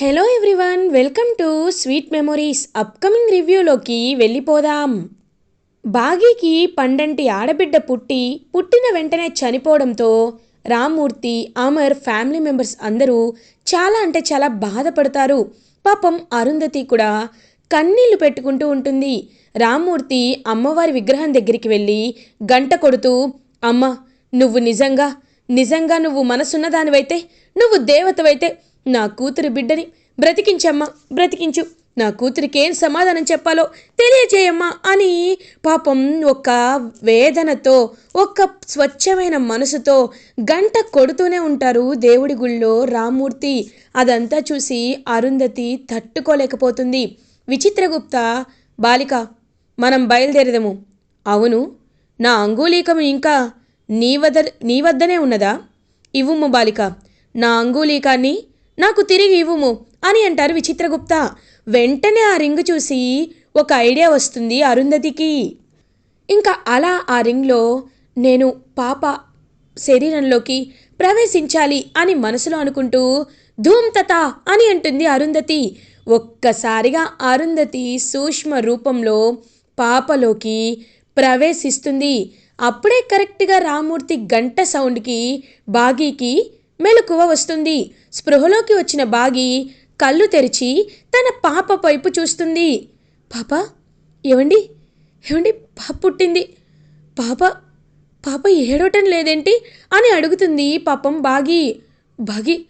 Hello everyone welcome to sweet memories upcoming రివ్యూలోకి వెళ్ళిపోదాం. బాగీకి పండంటి ఆడబిడ్డ పుట్టి పుట్టిన వెంటనే చనిపోవడంతో రామ్మూర్తి అమర్ ఫ్యామిలీ మెంబర్స్ అందరూ చాలా అంటే చాలా బాధపడతారు. పాపం అరుంధతి కూడా కన్నీళ్ళు పెట్టుకుంటూ ఉంటుంది. రామ్మూర్తి అమ్మవారి విగ్రహం దగ్గరికి వెళ్ళి గంట కొడుతూ అమ్మ నువ్వు నిజంగా నిజంగా నువ్వు మనసున్న దానివైతే నువ్వు దేవతవైతే నా కూతురు బిడ్డని బ్రతికించమ్మా బ్రతికించు. నా కూతురికేం సమాధానం చెప్పాలో తెలియజేయమ్మా అని పాపం ఒక వేదనతో ఒక స్వచ్ఛమైన మనసుతో గంట కొడుతూనే ఉంటారు దేవుడి గుళ్ళో రామ్మూర్తి అదంతా చూసి అరుంధతి తట్టుకోలేకపోతుంది. విచిత్రగుప్త బాలిక మనం బయలుదేరదము. అవును నా అంగూలీకం ఇంకా నీ వద్ద నీ వద్దనే ఉన్నదా? ఇవ్వుము బాలిక నా అంగూలీకాన్ని నాకు తిరిగి ఇవ్వుము అని అంటారు విచిత్రగుప్త. వెంటనే ఆ రింగ్ చూసి ఒక ఐడియా వస్తుంది అరుంధతికి. ఇంకా అలా ఆ రింగ్లో నేను పాప శరీరంలోకి ప్రవేశించాలి అని మనసులో అనుకుంటూ ధూమ్తత అని అంటుంది అరుంధతి. ఒక్కసారిగా అరుంధతి సూక్ష్మ రూపంలో పాపలోకి ప్రవేశిస్తుంది. అప్పుడే కరెక్ట్గా రామూర్తి గంట సౌండ్కి బాగీకి మెలకువ వస్తుంది. స్పృహలోకి వచ్చిన బాగి కళ్ళు తెరిచి తన పాప వైపు చూస్తుంది. పాప ఏమండి ఏమండి పాప పుట్టింది. పాప పాప ఏడవటం లేదేంటి? అని అడుగుతుంది పాపం బాగి. బాగి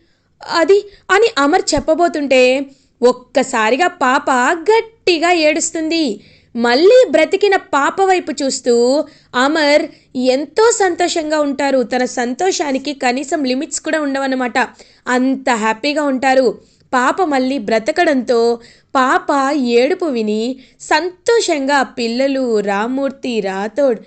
అది అని అమర్ చెప్పబోతుంటే ఒక్కసారిగా పాప గట్టిగా ఏడుస్తుంది. మళ్ళీ బ్రతికిన పాప వైపు చూస్తూ అమర్ ఎంతో సంతోషంగా ఉంటారు. తన సంతోషానికి కనీసం లిమిట్స్ కూడా ఉండవన్నమాట. అంత హ్యాపీగా ఉంటారు. పాప మళ్ళీ బ్రతకడంతో పాప ఏడుపు విని సంతోషంగా పిల్లలు రామ్మూర్తి రాథోడ్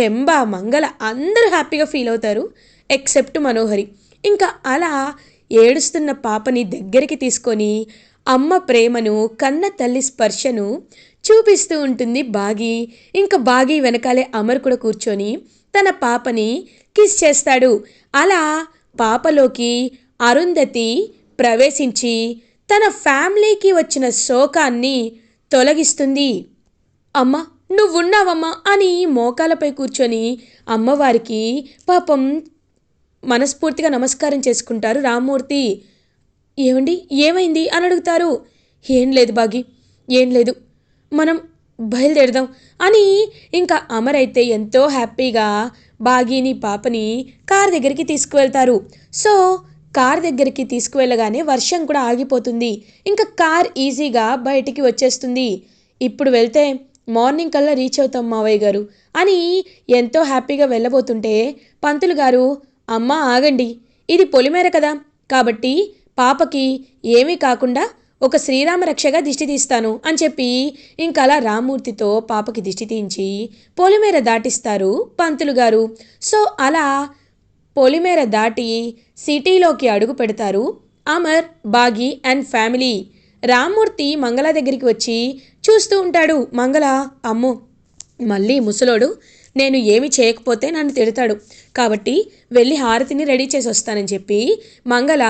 చెంబ మంగళ అందరూ హ్యాపీగా ఫీల్ అవుతారు. ఎక్సెప్ట్ మనోహరి. ఇంకా అలా ఏడుస్తున్న పాపని దగ్గరికి తీసుకొని అమ్మ ప్రేమను కన్న తల్లి స్పర్శను చూపిస్తూ ఉంటుంది బాగి. ఇంకా బాగి వెనకాలే అమర్ కూడా కూర్చొని తన పాపని కిస్ చేస్తాడు. అలా పాపలోకి అరుంధతి ప్రవేశించి తన ఫ్యామిలీకి వచ్చిన శోకాన్ని తొలగిస్తుంది. అమ్మ నువ్వున్నావమ్మా అని మోకాలపై కూర్చొని అమ్మవారికి పాపం మనస్ఫూర్తిగా నమస్కారం చేసుకుంటారు రామ్మూర్తి. ఏమండి? ఏమైంది? అని అడుగుతారు. ఏం లేదు బాగి. ఏం లేదు. మనం బయలుదేరదాం అని ఇంకా అమర్ అయితే ఎంతో హ్యాపీగా బాగీని పాపని కార్ దగ్గరికి తీసుకువెళ్తారు. సో కార్ దగ్గరికి తీసుకువెళ్ళగానే వర్షం కూడా ఆగిపోతుంది. ఇంకా కార్ ఈజీగా బయటికి వచ్చేస్తుంది. ఇప్పుడు వెళ్తే మార్నింగ్ కల్లా రీచ్ అవుతాం మావయ్య గారు అని ఎంతో హ్యాపీగా వెళ్ళబోతుంటే పంతులు గారు అమ్మ ఆగండి. ఇది పొలిమేర కదా. కాబట్టి పాపకి ఏమీ కాకుండా ఒక శ్రీరామ రక్షగా దిష్టి తీస్తాను అని చెప్పి ఇంకా అలా రామ్మూర్తితో పాపకి దిష్టి తీయించి పొలిమేర దాటిస్తారు పంతులు గారు. సో అలా పొలిమేర దాటి సిటీలోకి అడుగు పెడతారు అమర్ బాగి అండ్ ఫ్యామిలీ. రామ్మూర్తి మంగళ దగ్గరికి వచ్చి చూస్తూ ఉంటాడు. మంగళ అమ్ము మళ్ళీ ముసలోడు నేను ఏమి చేయకపోతే నన్ను తిడతాడు. కాబట్టి వెళ్ళి హారతిని రెడీ చేసి వస్తానని చెప్పి మంగళ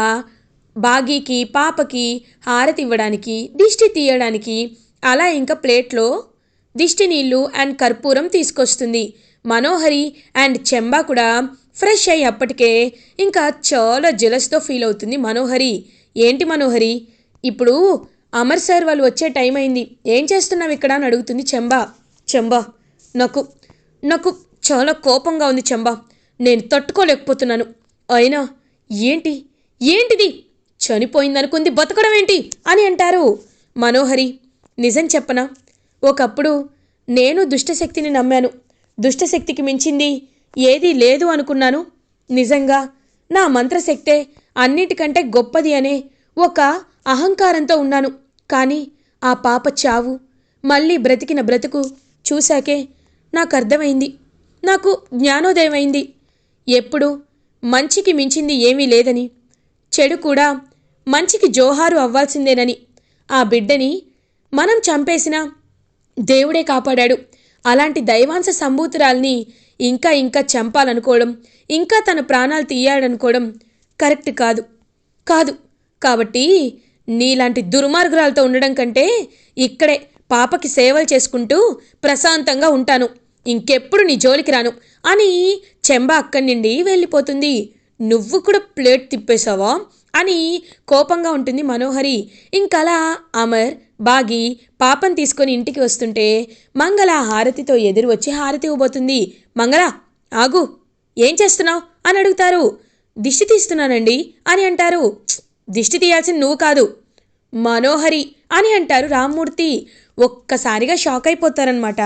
బాగీకి పాపకి హారతి ఇవ్వడానికి దిష్టి తీయడానికి. అలా ఇంకా ప్లేట్లో దిష్టి నీళ్ళు అండ్ కర్పూరం తీసుకొస్తుంది. మనోహరి అండ్ చెంబా కూడా ఫ్రెష్ అయ్యి అప్పటికే ఇంకా చాలా జలస్తో ఫీల్ అవుతుంది మనోహరి. ఏంటి మనోహరి? ఇప్పుడు అమర్ సార్ వాళ్ళు వచ్చే టైం అయింది. ఏం చేస్తున్నావు ఇక్కడ అని అడుగుతుంది చెంబా. చెంబా నాకు నాకు చాలా కోపంగా ఉంది చెంబా. నేను తట్టుకోలేకపోతున్నాను. అయినా ఏంటి? ఏంటిది? చనిపోయిందనుకుంది బతకడం ఏంటి అని అంటారు. మనోహరి నిజం చెప్పనా? ఒకప్పుడు నేను దుష్టశక్తిని నమ్మాను. దుష్టశక్తికి మించింది ఏదీ లేదు అనుకున్నాను. నిజంగా నా మంత్రశక్తే అన్నిటికంటే గొప్పది అనే ఒక అహంకారంతో ఉన్నాను. కానీ ఆ పాప చావు మళ్ళీ బ్రతికిన బ్రతుకు చూశాకే నాకు అర్థమైంది నాకు జ్ఞానోదయం అయింది ఎప్పుడు మంచికి మించింది ఏమీ లేదని చెడు కూడా మంచికి జోహారు అవ్వాల్సిందేనని. ఆ బిడ్డని మనం చంపేసినా దేవుడే కాపాడాడు. అలాంటి దైవాంశ సంభూతురాల్ని ఇంకా ఇంకా చంపాలనుకోవడం ఇంకా తన ప్రాణాలు తీయాలనుకోవడం కరెక్ట్ కాదు. కాదు. కాబట్టి నీలాంటి దుర్మార్గురాలతో ఉండడం కంటే ఇక్కడే పాపకి సేవలు చేసుకుంటూ ప్రశాంతంగా ఉంటాను. ఇంకెప్పుడు నీ జోలికి రాను అని చెంబ అక్కడి నుండి వెళ్ళిపోతుంది. నువ్వు కూడా ప్లేట్ తిప్పేశావా? అని కోపంగా ఉంటుంది మనోహరి. ఇంకలా అమర్ బాగి పాపం తీసుకొని ఇంటికి వస్తుంటే మంగళ హారతితో ఎదురు వచ్చి హారతి ఇవ్వబోతుంది. మంగళ ఆగు ఏం చేస్తున్నావు? అని అడుగుతారు. దిష్టి తీస్తున్నానండి అని అంటారు. దిష్టి తీయాల్సిన నువ్వు కాదు మనోహరి అని అంటారు రామ్మూర్తి. ఒక్కసారిగా షాక్ అయిపోతారనమాట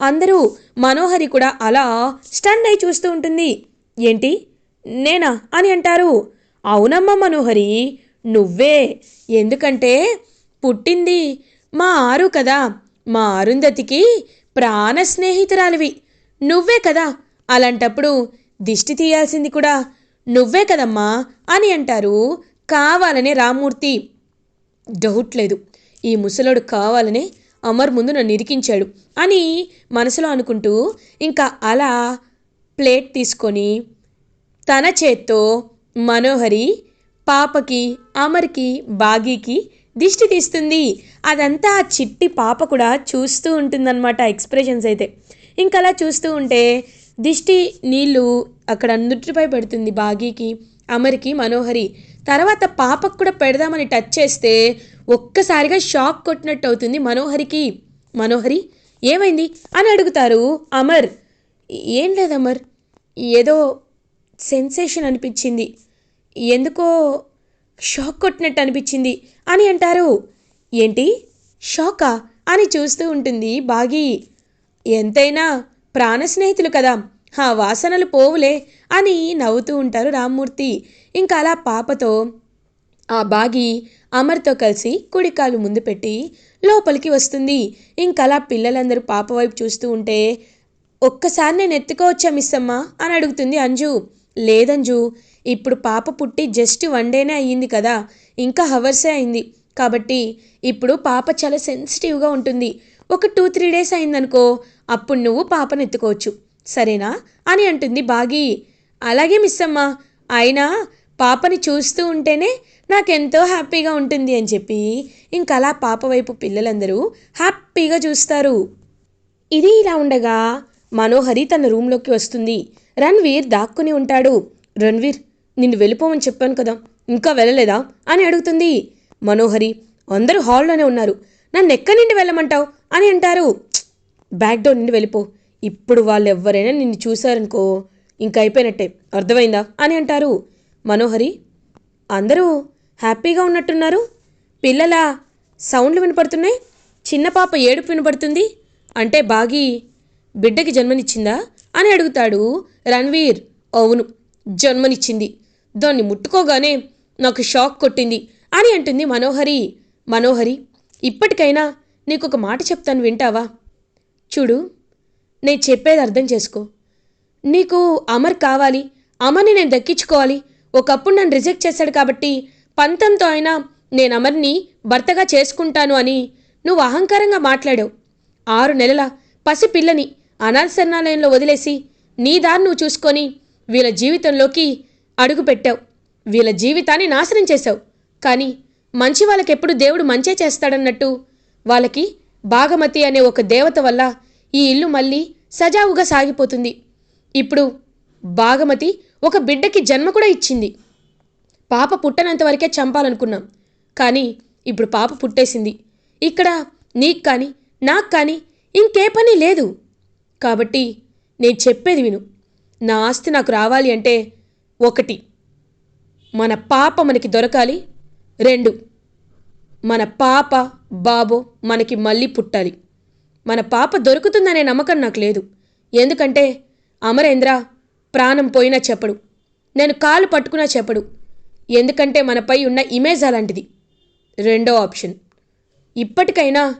అందరూ మనోహరి కూడా అలా స్టన్ అయి చూస్తూ ఉంటుంది. ఏంటి? నేనా? అని అంటారు. అవునమ్మా మనోహరి నువ్వే. ఎందుకంటే పుట్టింది మా ఆరు కదా. మా అరుంధతికి ప్రాణ స్నేహితురాలివి. నువ్వే కదా. అలాంటప్పుడు దిష్టి తీయాల్సింది కూడా నువ్వే కదమ్మా అని అంటారు కావాలనే రామూర్తి డౌట్ లేదు. ఈ ముసలోడు కావాలనే అమర్ ముందు నన్ను ఇరికించాడు అని మనసులో అనుకుంటూ ఇంకా అలా ప్లేట్ తీసుకొని తన చేత్తో మనోహరి పాపకి అమర్కి బాగీకి దిష్టి తీస్తుంది అదంతా ఆ చిట్టి పాప కూడా చూస్తూ ఉంటుందన్నమాట ఎక్స్ప్రెషన్స్ అయితే. ఇంకా అలా చూస్తూ ఉంటే దిష్టి నీళ్ళు అక్కడ నుట్టిపై పెడుతుంది బాగీకి అమరికి మనోహరి. తర్వాత పాపకు కూడా పెడదామని టచ్ చేస్తే ఒక్కసారిగా షాక్ కొట్టినట్టు అవుతుంది మనోహరికి. మనోహరి ఏమైంది? అని అడుగుతారు అమర్. ఏం లేదు అమర్ ఏదో సెన్సేషన్ అనిపించింది. ఎందుకో షాక్ కొట్టినట్టు అనిపించింది. అని అంటారు. ఏంటి? షాకా అని చూస్తూ ఉంటుంది బాగి. ఎంతైనా ప్రాణ స్నేహితులు కదా. ఆ వాసనలు పోవులే అని నవ్వుతూ ఉంటారు రామ్మూర్తి. ఇంకా అలా పాపతో ఆ బాగి అమర్తో కలిసి కుడికాలు ముందు పెట్టి లోపలికి వస్తుంది. ఇంకలా పిల్లలందరూ పాప వైపు చూస్తూ ఉంటే ఒక్కసారి నేను ఎత్తుకోవచ్చా మిస్ అని అడుగుతుంది అంజు. లేదంజు ఇప్పుడు పాప పుట్టి జస్ట్ వన్ డేనే అయ్యింది కదా ఇంకా హవర్సే అయింది. కాబట్టి ఇప్పుడు పాప చాలా సెన్సిటివ్గా ఉంటుంది. ఒక టూ త్రీ డేస్ అయిందనుకో అప్పుడు నువ్వు పాపను ఎత్తుకోవచ్చు. సరేనా? అని అంటుంది బాగి. అలాగే మిస్ అమ్మ అయినా పాపని చూస్తూ ఉంటేనే నాకెంతో హ్యాపీగా ఉంటుంది అని చెప్పి ఇంకా అలా పాప వైపు పిల్లలందరూ హ్యాపీగా చూస్తారు. ఇది ఇలా ఉండగా మనోహరి తన రూమ్లోకి వస్తుంది. రణ్వీర్ దాక్కుని ఉంటాడు. రణ్వీర్ నిన్ను వెళ్ళిపోమని చెప్పాను కదా ఇంకా వెళ్ళలేదా? అని అడుగుతుంది. మనోహరి అందరూ హాల్లోనే ఉన్నారు. నన్ను ఎక్కడి నుండి వెళ్ళమంటావు? అని అంటారు. బ్యాక్ డోర్ నుండి వెళ్ళిపో. ఇప్పుడు వాళ్ళు ఎవరైనా నిన్ను చూశారనుకో ఇంక అయిపోయినట్టే. అర్థమైందా? అని అంటారు. మనోహరి అందరూ హ్యాపీగా ఉన్నట్టున్నారు. పిల్లల సౌండ్లు వినపడుతున్నాయి. చిన్న పాప ఏడుపు వినపడుతుంది. అంటే బాగి బిడ్డకి జన్మనిచ్చిందా? అని అడుగుతాడు రణ్వీర్. అవును జన్మనిచ్చింది. దాన్ని ముట్టుకోగానే నాకు షాక్ కొట్టింది అని అంటుంది మనోహరి. మనోహరి ఇప్పటికైనా నీకు ఒక మాట చెప్తాను వింటావా? చూడు నేను చెప్పేది అర్థం చేసుకో. నీకు అమర్ కావాలి అమర్ని నేను దక్కించుకోవాలి. ఒకప్పుడు నన్ను రిజెక్ట్ చేశాడు కాబట్టి పంతంతో అయినా నేను అమర్ని భర్తగా చేసుకుంటాను అని నువ్వు అహంకారంగా మాట్లాడావు. ఆరు నెలల పసి అనాశరణాలయంలో వదిలేసి నీ దారి నువ్వు చూసుకొని వీళ్ళ జీవితంలోకి అడుగుపెట్టావు వీళ్ళ జీవితాన్ని నాశనం చేశావు. కానీ మంచి వాళ్ళకెప్పుడు దేవుడు మంచే చేస్తాడన్నట్టు వాళ్ళకి భాగమతి అనే ఒక దేవత వల్ల ఈ ఇల్లు మళ్ళీ సజావుగా సాగిపోతుంది. ఇప్పుడు భాగమతి ఒక బిడ్డకి జన్మ కూడా ఇచ్చింది. పాప పుట్టనంత వరకే చంపాలనుకున్నాం. కానీ ఇప్పుడు పాప పుట్టేసింది. ఇక్కడ నీకు కానీ నాకు కానీ ఇంకే పని లేదు. కాబట్టి నేను చెప్పేది విను. నా ఆస్తి నాకు రావాలి అంటే ఒకటి మన పాప మనకి దొరకాలి. రెండు మన పాప బాబో మనకి మళ్ళీ పుట్టాలి. మన పాప దొరుకుతుందనే నమ్మకం నాకు లేదు. ఎందుకంటే అమరేంద్ర ప్రాణం పోయినా చెప్పడు. నేను కాలు పట్టుకున్నా చెప్పడు. ఎందుకంటే మనపై ఉన్న ఇమేజ్ అలాంటిది. రెండో ఆప్షన్ ఇప్పటికైనా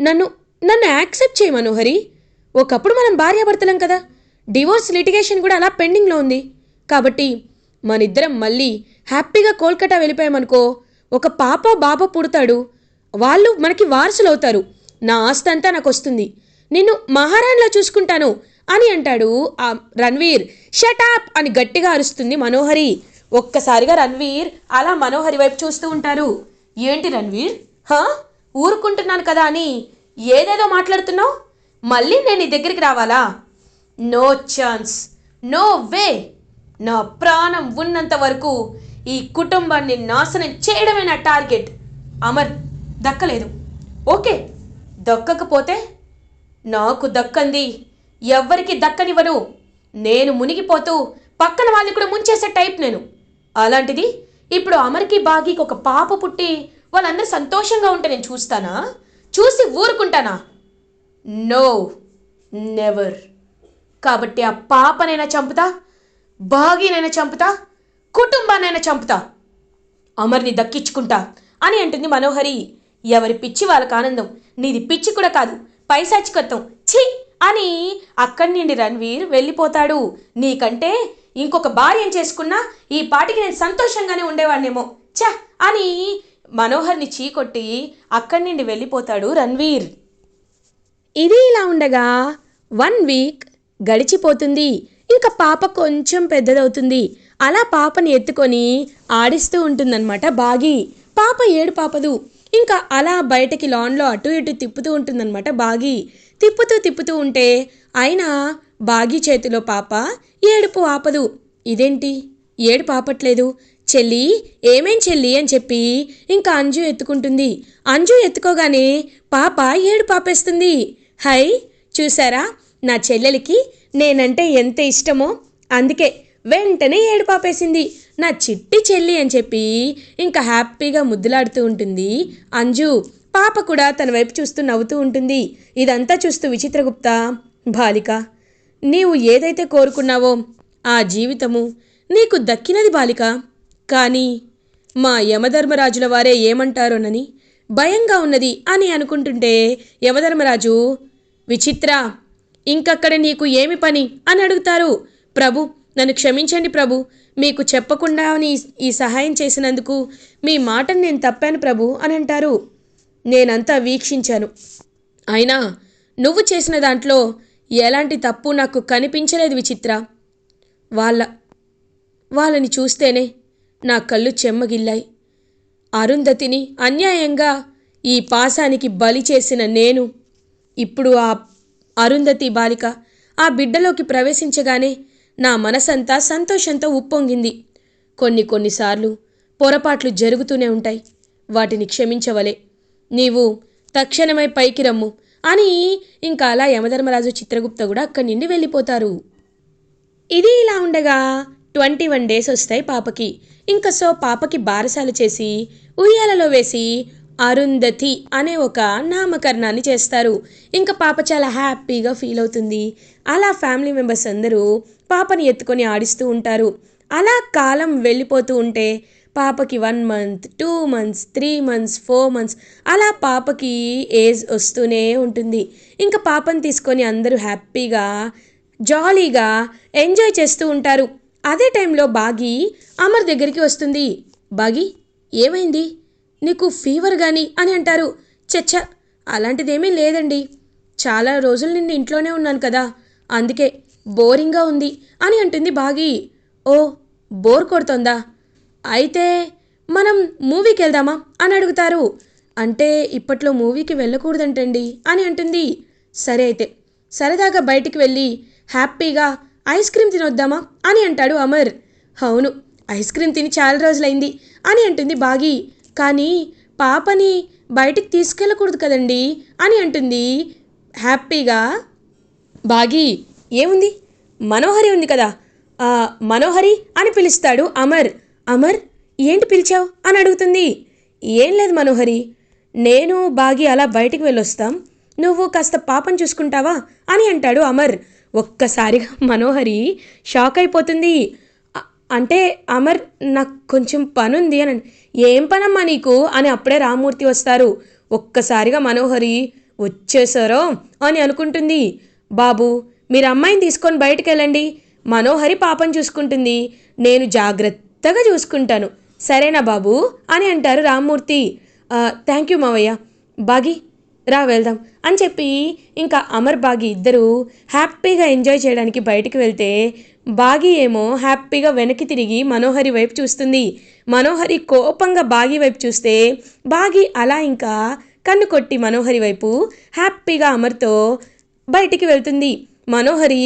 నన్ను నన్ను యాక్సెప్ట్ చేయి మనోహరి. ఒకప్పుడు మనం భార్యాభర్తలం కదా. డివోర్స్ లిటిగేషన్ కూడా అలా పెండింగ్లో ఉంది. కాబట్టి మనిద్దరం మళ్ళీ హ్యాపీగా కోల్కటా వెళ్ళిపోయామనుకో ఒక పాప బాబా పుడతాడు. వాళ్ళు మనకి వారసులు అవుతారు నా ఆస్తి అంతా నాకు వస్తుంది నిన్ను మహారాణిలా చూసుకుంటాను అని అంటాడు ఆ రణ్వీర్. షటాప్ అని గట్టిగా అరుస్తుంది మనోహరి. ఒక్కసారిగా రణ్వీర్ అలా మనోహరి వైపు చూస్తూ ఉంటారు. ఏంటి రణ్వీర్? హా? ఊరుకుంటున్నాను కదా అని ఏదేదో మాట్లాడుతున్నావు? మళ్ళీ నేను నీ దగ్గరికి రావాలా? నో ఛాన్స్ నో వే నా ప్రాణం ఉన్నంత వరకు ఈ కుటుంబాన్ని నాశనం చేయడమే నా టార్గెట్. అమర్ దక్కలేదు. ఓకే దక్కకపోతే నాకు దక్కంది. ఎవ్వరికి దక్కనివ్వను. నేను మునిగిపోతూ పక్కన వాళ్ళని కూడా ముంచేసే టైప్ నేను. అలాంటిది ఇప్పుడు అమర్కి బాగీకి ఒక పాప పుట్టి వాళ్ళందరూ సంతోషంగా ఉంటే నేను చూస్తానా? చూసి ఊరుకుంటానా? నో నెవర్ కాబట్టి ఆ పాపనైనా చంపుతా బాగీనైనా చంపుతా కుటుంబానైనా చంపుతా. అమర్ని దక్కించుకుంటా అని అంటుంది మనోహరి. ఎవరి పిచ్చి వాళ్ళకి ఆనందం. నీది పిచ్చి కూడా కాదు పైశాచికత్వం. ఛీ! అని అక్కడి నుండి రణ్వీర్ వెళ్ళిపోతాడు. నీకంటే ఇంకొక భార్యం చేసుకున్నా ఈ పాటికి నేను సంతోషంగానే ఉండేవాడినేమో ఛ! అని మనోహర్ని చీకొట్టి అక్కడి నుండి వెళ్ళిపోతాడు రణ్వీర్. ఇది ఇలా ఉండగా వన్ వీక్ గడిచిపోతుంది. ఇంకా పాప కొంచెం పెద్దదవుతుంది. అలా పాపని ఎత్తుకొని ఆడిస్తూ ఉంటుందన్నమాట బాగి. పాప ఏడు పాపదు. ఇంకా అలా బయటకి లాన్లో అటు ఇటు తిప్పుతూ ఉంటుందన్నమాట బాగి. తిప్పుతూ తిప్పుతూ ఉంటే అయినా బాగి చేతిలో పాప ఏడుపు ఆపదు. ఇదేంటి? ఏడు పాపట్లేదు చెల్లి ఏమేం చెల్లి? అని చెప్పి ఇంకా అంజు ఎత్తుకుంటుంది. అంజు ఎత్తుకోగానే పాప ఏడు పాపేస్తుంది హై చూసారా నా చెల్లెలికి నేనంటే ఎంత ఇష్టమో? అందుకే వెంటనే ఏడు పాపేసింది. నా చిట్టి చెల్లి అని చెప్పి ఇంకా హ్యాపీగా ముద్దులాడుతూ ఉంటుంది. అంజు పాప కూడా తన వైపు చూస్తూ నవ్వుతూ ఉంటుంది. ఇదంతా చూస్తూ విచిత్రగుప్త బాలిక నీవు ఏదైతే కోరుకున్నావో ఆ జీవితము నీకు దక్కినది బాలిక. కానీ మా యమధర్మరాజుల వారే ఏమంటారోనని భయంగా ఉన్నది అని అనుకుంటుంటే యమధర్మరాజు విచిత్ర. ఇంకక్కడ నీకు ఏమి పని? అని అడుగుతారు. ప్రభు నన్ను క్షమించండి ప్రభు. మీకు చెప్పకుండా ఈ సహాయం చేసినందుకు మీ మాటను నేను తప్పాను ప్రభు అని అంటారు. నేనంతా వీక్షించాను. అయినా నువ్వు చేసిన దాంట్లో ఎలాంటి తప్పు నాకు కనిపించలేదు విచిత్ర. వాళ్ళ వాళ్ళని చూస్తేనే నా కళ్ళు చెమ్మగిల్లాయి. అరుంధతిని అన్యాయంగా ఈ పాసానికి బలి చేసిన నేను ఇప్పుడు ఆ అరుంధతి బాలిక ఆ బిడ్డలోకి ప్రవేశించగానే నా మనసంతా సంతోషంతో ఉప్పొంగింది. కొన్ని కొన్నిసార్లు పొరపాట్లు జరుగుతూనే ఉంటాయి. వాటిని క్షమించవలే. నీవు తక్షణమై పైకి రమ్ము అని ఇంకా అలా యమధర్మరాజు చిత్రగుప్త కూడా అక్కడి నుండి వెళ్ళిపోతారు. ఇది ఇలా ఉండగా ట్వంటీ వన్ డేస్ వస్తాయి పాపకి. ఇంకా సో పాపకి బారసాలు చేసి ఉయ్యాలలో వేసి అరుంధతి అనే ఒక నామకరణాన్ని చేస్తారు. ఇంకా పాప చాలా హ్యాపీగా ఫీల్ అవుతుంది. అలా ఫ్యామిలీ మెంబర్స్ అందరూ పాపని ఎత్తుకొని ఆడిస్తూ ఉంటారు. అలా కాలం వెళ్ళిపోతూ ఉంటే పాపకి one month two months three months four months అలా పాపకి ఏజ్ వస్తూనే ఉంటుంది. ఇంకా పాపని తీసుకొని అందరూ హ్యాపీగా జాలీగా ఎంజాయ్ చేస్తూ ఉంటారు. అదే టైంలో బాగి అమర్ దగ్గరికి వస్తుంది. బాగి ఏమైంది? నీకు ఫీవర్ కానీ అని అంటారు. చచ్చ అలాంటిదేమీ లేదండి. చాలా రోజులు నిన్న ఇంట్లోనే ఉన్నాను కదా అందుకే బోరింగ్గా ఉంది అని అంటుంది బాగి. ఓ బోర్ కొడుతోందా? అయితే మనం మూవీకి వెళ్దామా అని అడుగుతారు. అంటే ఇప్పట్లో మూవీకి వెళ్ళకూడదంటండి అని అంటుంది. సరే అయితే సరదాగా బయటికి వెళ్ళి హ్యాపీగా ఐస్ క్రీమ్ తినొద్దామా అని అంటాడు అమర్. అవును ఐస్ క్రీమ్ తిని చాలా రోజులైంది అని అంటుంది బాగి. కానీ పాపని బయటికి తీసుకెళ్ళకూడదు కదండి అని అంటుంది. హ్యాపీగా బాగి ఏముంది? మనోహరి ఉంది కదా. మనోహరి అని పిలుస్తాడు అమర్. అమర్ ఏంటి పిలిచావు? అని అడుగుతుంది. ఏం లేదు మనోహరి నేను బాగి అలా బయటికి వెళ్ళొస్తాం. నువ్వు కాస్త పాపం చూసుకుంటావా? అని అంటాడు అమర్. ఒక్కసారిగా మనోహరి షాక్ అయిపోతుంది. అంటే అమర్ నాకు కొంచెం పని ఉంది అని ఏం పనమ్మా నీకు? అని అప్పుడే రామ్మూర్తి వస్తారు. ఒక్కసారిగా మనోహరి వచ్చేసారో? అని అనుకుంటుంది. బాబు మీరు అమ్మాయిని తీసుకొని బయటికి వెళ్ళండి మనోహరి పాపం చూసుకుంటుంది. నేను జాగ్రత్తగా చూసుకుంటాను. సరేనా బాబు? అని అంటారు రామ్మూర్తి. థ్యాంక్ యూ మావయ్య. బాగి రా వెళ్దాం. అని చెప్పి ఇంకా అమర్ బాగి ఇద్దరు హ్యాపీగా ఎంజాయ్ చేయడానికి బయటికి వెళ్తే బాగి ఏమో హ్యాపీగా వెనక్కి తిరిగి మనోహరి వైపు చూస్తుంది. మనోహరి కోపంగా బాగి వైపు చూస్తే బాగి అలా ఇంకా కన్ను కొట్టి మనోహరి వైపు హ్యాపీగా అమర్తో బయటికి వెళ్తుంది. మనోహరి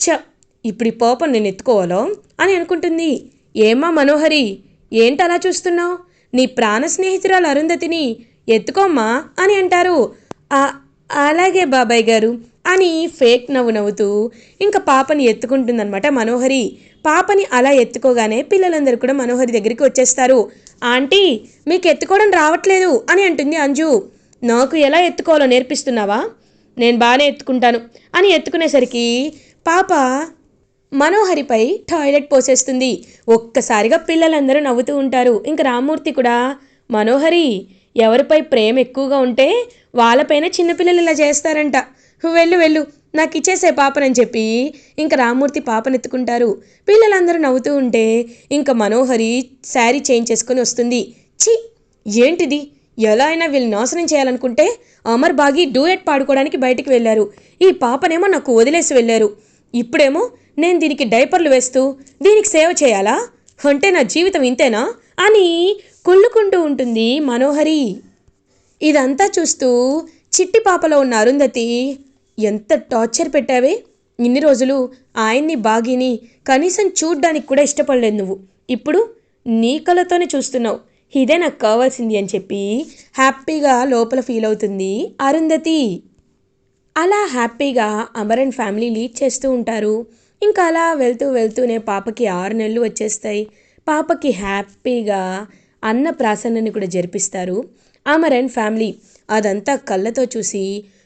చ ఇప్పుడు ఈ పాపం నేను ఎత్తుకోవాలో? అని అనుకుంటుంది. ఏమా మనోహరి ఏంటలా చూస్తున్నావు? నీ ప్రాణ స్నేహితురాలు అరుంధతిని ఎత్తుకోమ్మా అని అంటారు. అలాగే బాబాయ్ గారు అని ఫేక్ నవ్వు నవ్వుతూ ఇంకా పాపని ఎత్తుకుంటుందన్నమాట మనోహరి. పాపని అలా ఎత్తుకోగానే పిల్లలందరూ కూడా మనోహరి దగ్గరికి వచ్చేస్తారు. ఆంటీ మీకు ఎత్తుకోవడం రావట్లేదు అని అంటుంది అంజు. నాకు ఎలా ఎత్తుకోవాలో నేర్పిస్తున్నావా? నేను బాగానే ఎత్తుకుంటాను అని ఎత్తుకునేసరికి పాప మనోహరిపై టాయిలెట్ పోసేస్తుంది. ఒక్కసారిగా పిల్లలందరూ నవ్వుతూ ఉంటారు. ఇంక రామ్మూర్తి కూడా మనోహరి ఎవరిపై ప్రేమ ఎక్కువగా ఉంటే వాళ్ళపైన చిన్నపిల్లలు ఇలా చేస్తారంట. వెళ్ళు వెళ్ళు. నాకు ఇచ్చేసే పాపనని చెప్పి ఇంకా రామ్మూర్తి పాపనెత్తుకుంటారు. పిల్లలందరూ నవ్వుతూ ఉంటే ఇంకా మనోహరి శారీ చేంజ్ చేసుకొని వస్తుంది. ఛీ! ఏంటిది? ఎలా అయినా వీళ్ళు నాశనం చేయాలనుకుంటే అమర్ బాగి డూయట్ పాడుకోవడానికి బయటికి వెళ్ళారు. ఈ పాపనేమో నాకు వదిలేసి వెళ్ళారు. ఇప్పుడేమో నేను దీనికి డైపర్లు వేస్తూ దీనికి సేవ చేయాలా? అంటే నా జీవితం ఇంతేనా? అని కుళ్ళుకుంటూ ఉంటుంది మనోహరి. ఇదంతా చూస్తూ చిట్టి పాపలో ఉన్న అరుంధతి ఎంత టార్చర్ పెట్టావే? ఇన్ని రోజులు ఆయన్ని బాగిని కనీసం చూడ్డానికి కూడా ఇష్టపడలేదు నువ్వు. ఇప్పుడు నీ కళతోనే చూస్తున్నావు. ఇదే నాకు కావాల్సింది అని చెప్పి హ్యాపీగా లోపల ఫీల్ అవుతుంది అరుంధతి. అలా హ్యాపీగా అమరన్ ఫ్యామిలీ లీడ్ చేస్తూ ఉంటారు. ఇంకా అలా వెళ్తూ వెళ్తూనే పాపకి ఆరు నెలలు వచ్చేస్తాయి. పాపకి హ్యాపీగా అన్న ప్రాసన్నని కూడా జరిపిస్తారు. అమరన్ ఫ్యామిలీ అదంతా కళ్ళతో చూసి